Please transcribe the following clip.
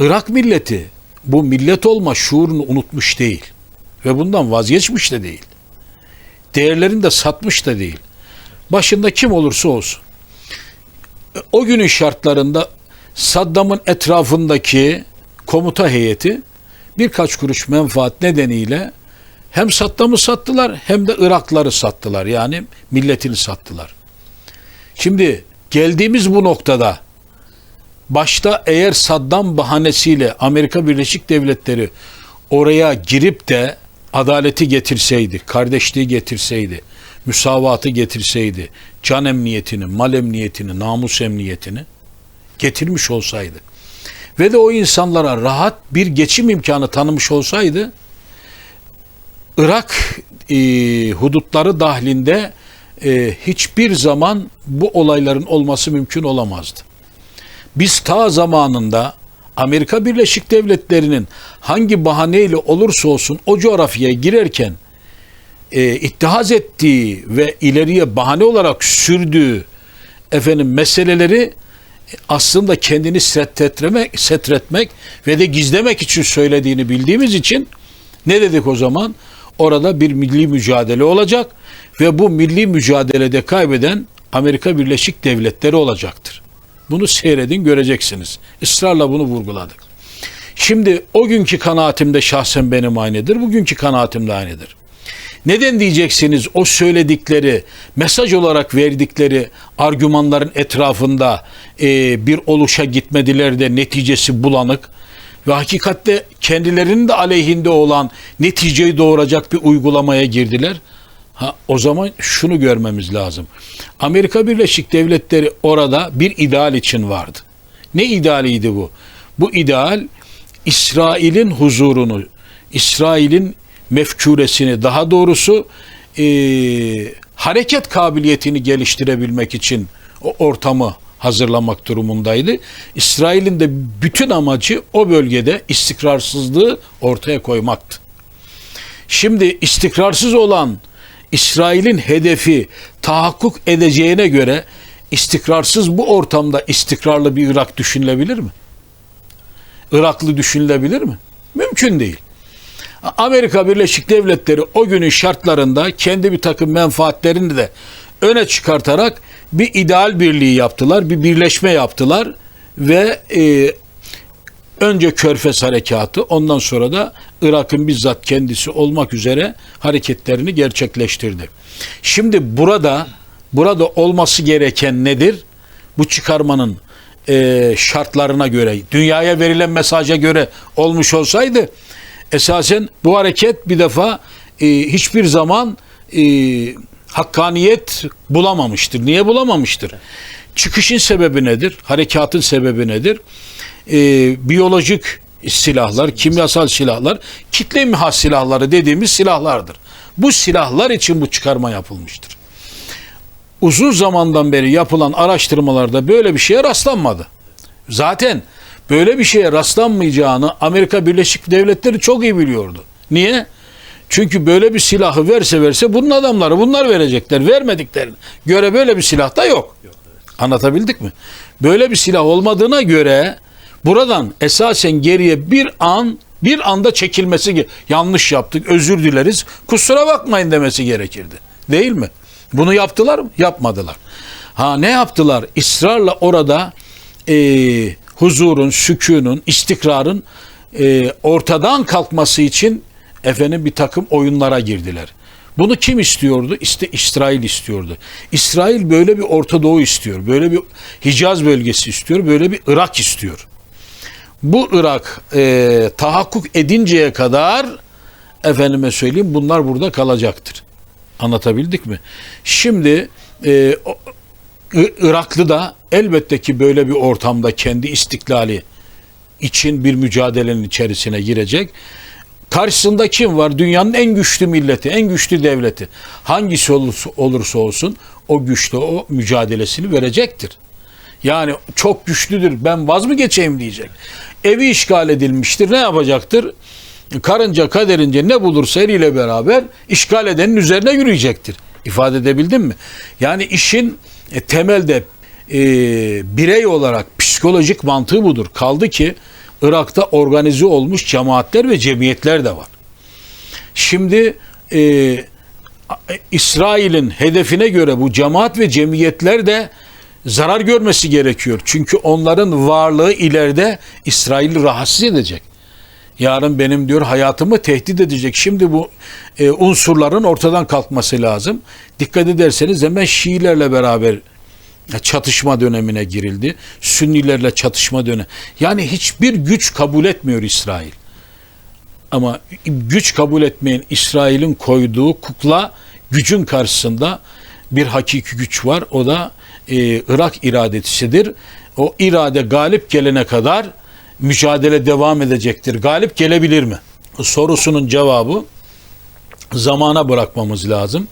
Irak milleti bu millet olma şuurunu unutmuş değil. Ve bundan vazgeçmiş de değil. Değerlerini de satmış da değil. Başında kim olursa olsun. O günün şartlarında Saddam'ın etrafındaki komuta heyeti birkaç kuruş menfaat nedeniyle hem Saddam'ı sattılar hem de Irakları sattılar. Yani milletini sattılar. Şimdi geldiğimiz bu noktada başta eğer Saddam bahanesiyle Amerika Birleşik Devletleri oraya girip de adaleti getirseydi, kardeşliği getirseydi, müsavatı getirseydi, can emniyetini, mal emniyetini, namus emniyetini getirmiş olsaydı ve de o insanlara rahat bir geçim imkanı tanımış olsaydı Irak e, hudutları dahilinde e, hiçbir zaman bu olayların olması mümkün olamazdı. Biz ta zamanında Amerika Birleşik Devletleri'nin hangi bahaneyle olursa olsun o coğrafyaya girerken e, ittihaz ettiği ve ileriye bahane olarak sürdüğü efendim meseleleri aslında kendini setretmek, setretmek ve de gizlemek için söylediğini bildiğimiz için ne dedik o zaman? Orada bir milli mücadele olacak ve bu milli mücadelede kaybeden Amerika Birleşik Devletleri olacaktır. Bunu seyredin göreceksiniz. Israrla bunu vurguladık. Şimdi o günkü kanaatimde şahsen benim aynıdır. Bugünkü kanaatim de aynıdır. Neden diyeceksiniz o söyledikleri, mesaj olarak verdikleri argümanların etrafında e, bir oluşa gitmediler de neticesi bulanık ve hakikatte kendilerinin de aleyhinde olan neticeyi doğuracak bir uygulamaya girdiler. Ha, o zaman şunu görmemiz lazım. Amerika Birleşik Devletleri orada bir ideal için vardı. Ne idealiydi bu? Bu ideal İsrail'in huzurunu, İsrail'in mefkuresini daha doğrusu e, hareket kabiliyetini geliştirebilmek için o ortamı hazırlamak durumundaydı. İsrail'in de bütün amacı o bölgede istikrarsızlığı ortaya koymaktı. Şimdi istikrarsız olan İsrail'in hedefi tahakkuk edeceğine göre istikrarsız bu ortamda istikrarlı bir Irak düşünülebilir mi? Iraklı düşünülebilir mi? Mümkün değil. Amerika Birleşik Devletleri o günün şartlarında kendi bir takım menfaatlerini de öne çıkartarak bir ideal birliği yaptılar, bir birleşme yaptılar ve e, önce Körfez Harekatı ondan sonra da Irak'ın bizzat kendisi olmak üzere hareketlerini gerçekleştirdi. Şimdi burada burada olması gereken nedir? Bu çıkarmanın e, şartlarına göre, dünyaya verilen mesaja göre olmuş olsaydı esasen bu hareket bir defa e, hiçbir zaman e, hakkaniyet bulamamıştır. Niye bulamamıştır? Çıkışın sebebi nedir? Harekatın sebebi nedir? E, biyolojik silahlar, kimyasal silahlar, kitle imha silahları dediğimiz silahlardır. Bu silahlar için bu çıkarma yapılmıştır. Uzun zamandan beri yapılan araştırmalarda böyle bir şeye rastlanmadı. Zaten böyle bir şeye rastlanmayacağını Amerika Birleşik Devletleri çok iyi biliyordu. Niye? Çünkü böyle bir silahı verse verse bunun adamları bunlar verecekler. Vermediklerini göre böyle bir silah da yok. Anlatabildik mi? Böyle bir silah olmadığına göre buradan esasen geriye bir an bir anda çekilmesi yanlış yaptık özür dileriz kusura bakmayın demesi gerekirdi. Değil mi? Bunu yaptılar mı? Yapmadılar. Ha ne yaptılar? İsrarla orada e, huzurun, sükunun, istikrarın e, ortadan kalkması için efendim bir takım oyunlara girdiler. Bunu kim istiyordu? İşte İsrail istiyordu. İsrail böyle bir Orta Doğu istiyor. Böyle bir Hicaz bölgesi istiyor. Böyle bir Irak istiyor. Bu Irak e, tahakkuk edinceye kadar efendime söyleyeyim bunlar burada kalacaktır. Anlatabildik mi? Şimdi e, Iraklı da elbette ki böyle bir ortamda kendi istiklali için bir mücadelenin içerisine girecek. Karşısında kim var? Dünyanın en güçlü milleti, en güçlü devleti. Hangisi olursa olsun o güçlü o mücadelesini verecektir. Yani çok güçlüdür ben vaz mı geçeyim diyecek. Evi işgal edilmiştir ne yapacaktır? Karınca kaderince ne bulursa eliyle beraber işgal edenin üzerine yürüyecektir. İfade edebildim mi? Yani işin e, temelde e, birey olarak psikolojik mantığı budur. Kaldı ki Irak'ta organize olmuş cemaatler ve cemiyetler de var. Şimdi e, İsrail'in hedefine göre bu cemaat ve cemiyetler de zarar görmesi gerekiyor. Çünkü onların varlığı ileride İsrail'i rahatsız edecek. Yarın benim diyor hayatımı tehdit edecek. Şimdi bu e, unsurların ortadan kalkması lazım. Dikkat ederseniz hemen Şiilerle beraber çatışma dönemine girildi. Sünnilerle çatışma dönemi. Yani hiçbir güç kabul etmiyor İsrail. Ama güç kabul etmeyen İsrail'in koyduğu kukla gücün karşısında bir hakiki güç var. O da e, Irak iradesidir. O irade galip gelene kadar mücadele devam edecektir. Galip gelebilir mi? Sorusunun cevabı zamana bırakmamız lazım.